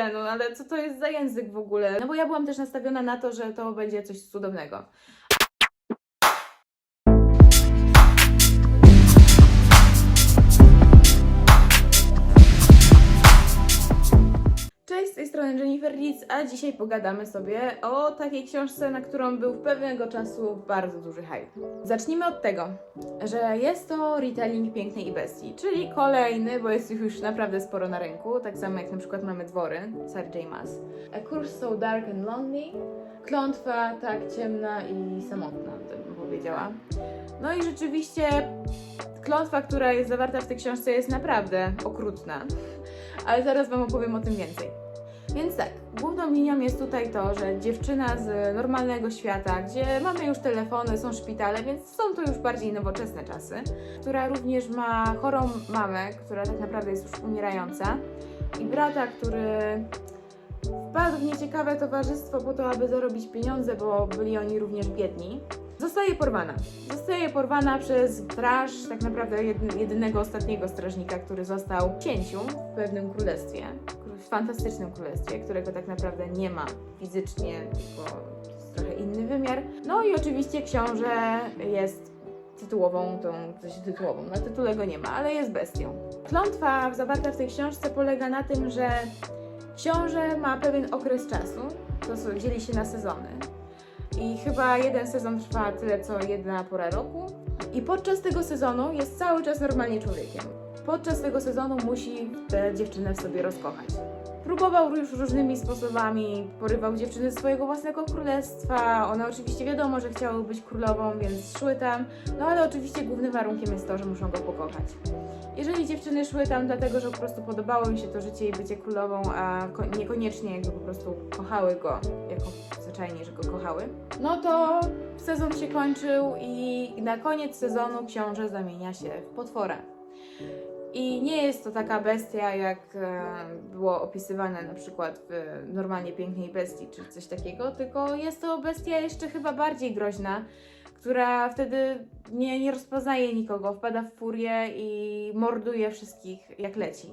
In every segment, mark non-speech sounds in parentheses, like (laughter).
kurde, no ale co to jest za język w ogóle? No bo ja byłam też nastawiona na to, że to będzie coś cudownego. Strony Jennifer Leeds, a dzisiaj pogadamy sobie o takiej książce, na którą był pewnego czasu bardzo duży hype. Zacznijmy od tego, że jest to retelling Pięknej i Bestii, czyli kolejny, bo jest ich już naprawdę sporo na rynku, tak samo jak na przykład mamy Dwory, Sarah J. Maas. A Curse So Dark and Lonely, Klątwa tak ciemna i samotna, bym powiedziała. No i rzeczywiście klątwa, która jest zawarta w tej książce jest naprawdę okrutna, ale zaraz Wam opowiem o tym więcej. Więc tak, główną linią jest tutaj to, że dziewczyna z normalnego świata, gdzie mamy już telefony, są szpitale, więc są to już bardziej nowoczesne czasy, która również ma chorą mamę, która tak naprawdę jest już umierająca i brata, który wpadł w nieciekawe towarzystwo po to, aby zarobić pieniądze, bo byli oni również biedni. Zostaje porwana. Zostaje porwana przez straż, tak naprawdę jedy- jedynego ostatniego strażnika, który został księciu w pewnym królestwie, w fantastycznym królestwie, którego tak naprawdę nie ma fizycznie, tylko jest trochę inny wymiar. No i oczywiście książę jest tytułową, tą, sensie tytułową, na tytule go nie ma, ale jest bestią. Klątwa zawarta w tej książce polega na tym, że książę ma pewien okres czasu, to dzieli się na sezony. I chyba jeden sezon trwa tyle, co jedna pora roku. I podczas tego sezonu jest cały czas normalnie człowiekiem. Podczas tego sezonu musi tę dziewczynę w sobie rozkochać. Próbował już różnymi sposobami, porywał dziewczyny swojego własnego królestwa. One oczywiście wiadomo, że chciały być królową, więc szły tam. No ale oczywiście głównym warunkiem jest to, że muszą go pokochać. Jeżeli dziewczyny szły tam dlatego, że po prostu podobało im się to życie i bycie królową, a ko- niekoniecznie jakby po prostu kochały go, jako zwyczajnie, że go kochały, no to sezon się kończył i na koniec sezonu książę zamienia się w potwora. I nie jest to taka bestia, jak e, było opisywane na przykład w normalnie pięknej bestii czy coś takiego, tylko jest to bestia jeszcze chyba bardziej groźna, która wtedy nie, nie rozpoznaje nikogo, wpada w furię i morduje wszystkich jak leci.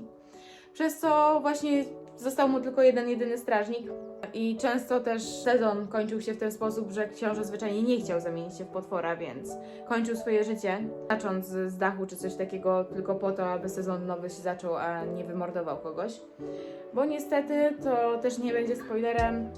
Przez co właśnie został mu tylko jeden, jedyny strażnik i często też sezon kończył się w ten sposób, że książę zwyczajnie nie chciał zamienić się w potwora, więc kończył swoje życie, skacząc z z dachu czy coś takiego tylko po to, aby sezon nowy się zaczął, a nie wymordował kogoś. Bo niestety, to też nie będzie spoilerem,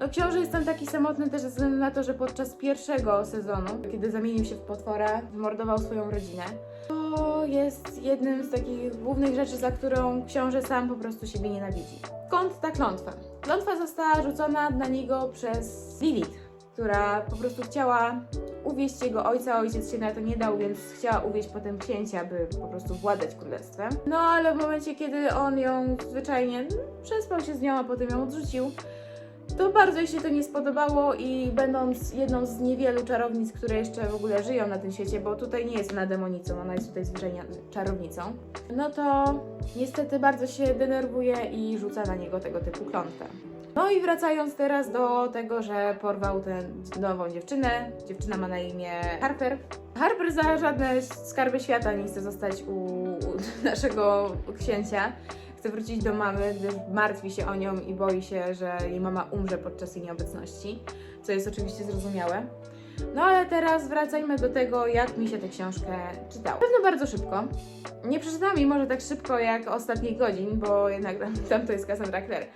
no książę jest tam taki samotny też ze względu na to, że podczas pierwszego sezonu, kiedy zamienił się w potwora, wymordował swoją rodzinę. To jest jednym z takich głównych rzeczy, za którą książę sam po prostu siebie nienawidzi. Skąd ta klątwa? Klątwa została rzucona na niego przez Lilith, która po prostu chciała uwieść jego ojca, ojciec się na to nie dał, więc chciała uwieść potem księcia, by po prostu władać królestwem. No ale w momencie, kiedy on ją zwyczajnie przespał się z nią, a potem ją odrzucił, to bardzo jej się to nie spodobało i będąc jedną z niewielu czarownic, które jeszcze w ogóle żyją na tym świecie, bo tutaj nie jest ona demonicą, ona jest tutaj zwyczajnie czarownicą, no to niestety bardzo się denerwuje i rzuca na niego tego typu klątwę. No i wracając teraz do tego, że porwał tę nową dziewczynę. Dziewczyna ma na imię Harper. Harper za żadne skarby świata nie chce zostać u, u (laughs) naszego księcia. Chce wrócić do mamy, gdyż martwi się o nią i boi się, że jej mama umrze podczas jej nieobecności, co jest oczywiście zrozumiałe. No ale teraz wracajmy do tego, jak mi się tę książkę czytało. Pewno bardzo szybko. Nie przeczytałam jej może tak szybko jak ostatnich godzin, bo jednak tam, tam to jest Cassandra Clare.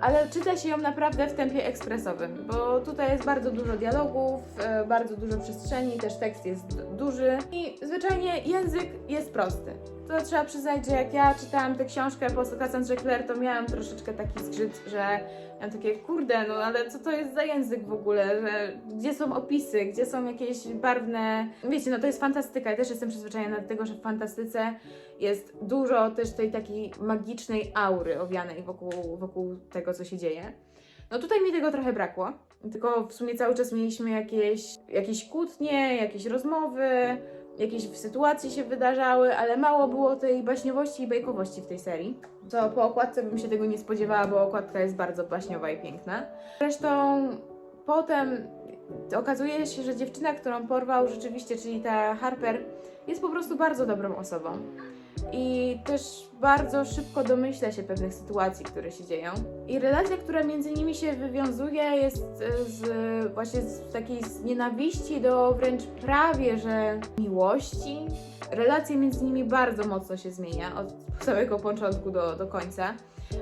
Ale czyta się ją naprawdę w tempie ekspresowym, bo tutaj jest bardzo dużo dialogów, e, bardzo dużo przestrzeni, też tekst jest duży i zwyczajnie język jest prosty. To trzeba przyznać, że jak ja czytałam tę książkę po Cassandrze Clare, to miałam troszeczkę taki zgrzyt, że miałam takie, kurde, no ale co to jest za język w ogóle, że gdzie są opisy, gdzie są jakieś barwne... Wiecie, no to jest fantastyka, ja też jestem przyzwyczajona do tego, że w fantastyce jest dużo też tej takiej magicznej aury owianej wokół, wokół tego, co się dzieje. No tutaj mi tego trochę brakło, tylko w sumie cały czas mieliśmy jakieś, jakieś kłótnie, jakieś rozmowy, jakieś sytuacje się wydarzały, ale mało było tej baśniowości i bajkowości w tej serii. Co po okładce bym się tego nie spodziewała, bo okładka jest bardzo baśniowa i piękna. Zresztą potem okazuje się, że dziewczyna, którą porwał rzeczywiście, czyli ta Harper, jest po prostu bardzo dobrą osobą. I też bardzo szybko domyśla się pewnych sytuacji, które się dzieją. I relacja, która między nimi się wywiązuje, jest e, z, właśnie z takiej z nienawiści do wręcz prawie, że miłości. Relacje między nimi bardzo mocno się zmienia od samego początku do, do końca,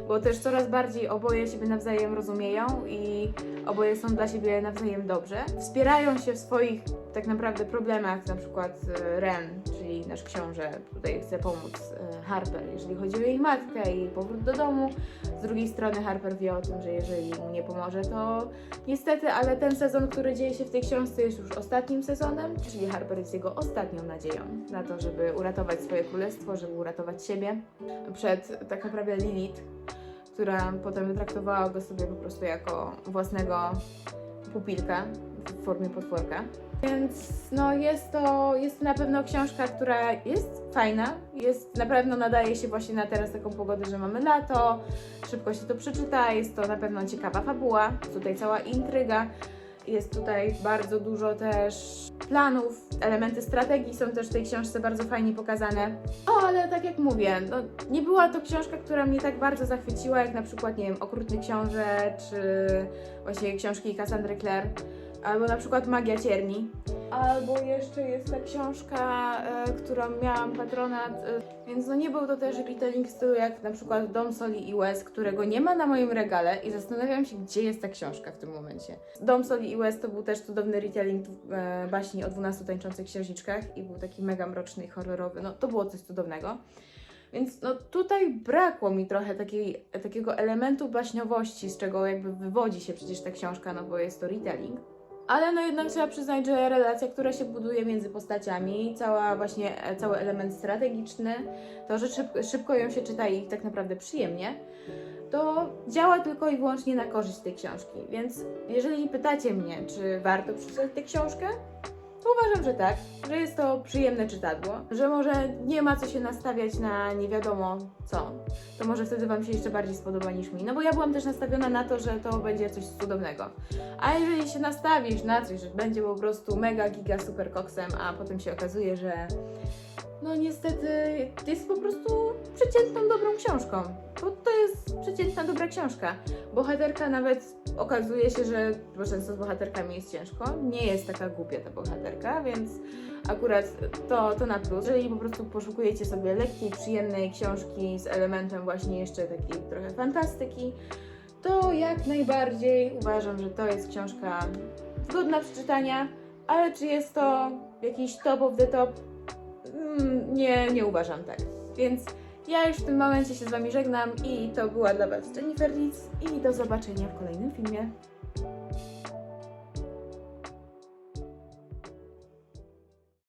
bo też coraz bardziej oboje siebie nawzajem rozumieją i oboje są dla siebie nawzajem dobrze. Wspierają się w swoich tak naprawdę problemach, na przykład e, Ren, czyli nasz książę, tutaj chce pomóc e, Harper, jeżeli chodzi o jej matkę i jej powrót do domu. Z drugiej strony Harper wie o tym, że jeżeli mu nie pomoże, to niestety, ale ten sezon, który dzieje się w tej książce jest już ostatnim sezonem, czyli Harper jest jego ostatnią nadzieją na to, żeby uratować swoje królestwo, żeby uratować siebie przed tak naprawdę Lilith, która potem wytraktowała go sobie po prostu jako własnego pupilka w formie potworka. Więc no jest to, jest na pewno książka, która jest fajna, jest, na pewno nadaje się właśnie na teraz taką pogodę, że mamy lato, szybko się to przeczyta, jest to na pewno ciekawa fabuła, tutaj cała intryga, jest tutaj bardzo dużo też planów, elementy strategii są też w tej książce bardzo fajnie pokazane. O, ale tak jak mówię, no, nie była to książka, która mnie tak bardzo zachwyciła, jak na przykład, nie wiem, Okrutny Książę, czy właśnie książki Cassandry Clare, albo na przykład Magia Cierni. Albo jeszcze jest ta książka, e, którą miałam patronat, e, więc no nie był to też retelling w stylu jak na przykład Dom Soli i Łez, którego nie ma na moim regale i zastanawiam się, gdzie jest ta książka w tym momencie. Dom Soli i Łez to był też cudowny retelling e, baśni o 12 tańczących księżniczkach i był taki mega mroczny i horrorowy, no to było coś cudownego. Więc no tutaj brakło mi trochę takiej, takiego elementu baśniowości, z czego jakby wywodzi się przecież ta książka, no bo jest to retelling. Ale no jednak trzeba przyznać, że relacja, która się buduje między postaciami, cała właśnie, e, cały element strategiczny, to, że szybko, ją się czyta i tak naprawdę przyjemnie, to działa tylko i wyłącznie na korzyść tej książki. Więc jeżeli pytacie mnie, czy warto przeczytać tę książkę, to uważam, że tak, że jest to przyjemne czytadło, że może nie ma co się nastawiać na nie wiadomo co, to może wtedy Wam się jeszcze bardziej spodoba niż mi. No bo ja byłam też nastawiona na to, że to będzie coś cudownego. A jeżeli się nastawisz na coś, że będzie po prostu mega giga super koksem, a potem się okazuje, że no niestety jest po prostu przeciętną dobrą książką. Bo to jest przeciętna dobra książka. Bohaterka nawet okazuje się, że często z bohaterkami jest ciężko. Nie jest taka głupia ta bohaterka, więc akurat to, to na plus. Jeżeli po prostu poszukujecie sobie lekkiej, przyjemnej książki z elementem właśnie jeszcze takiej trochę fantastyki, to jak najbardziej uważam, że to jest książka godna przeczytania, ale czy jest to jakiś top of the top? Nie, nie uważam tak. Więc ja już w tym momencie się z Wami żegnam i to była dla Was Jennifer Leeds i do zobaczenia w kolejnym filmie.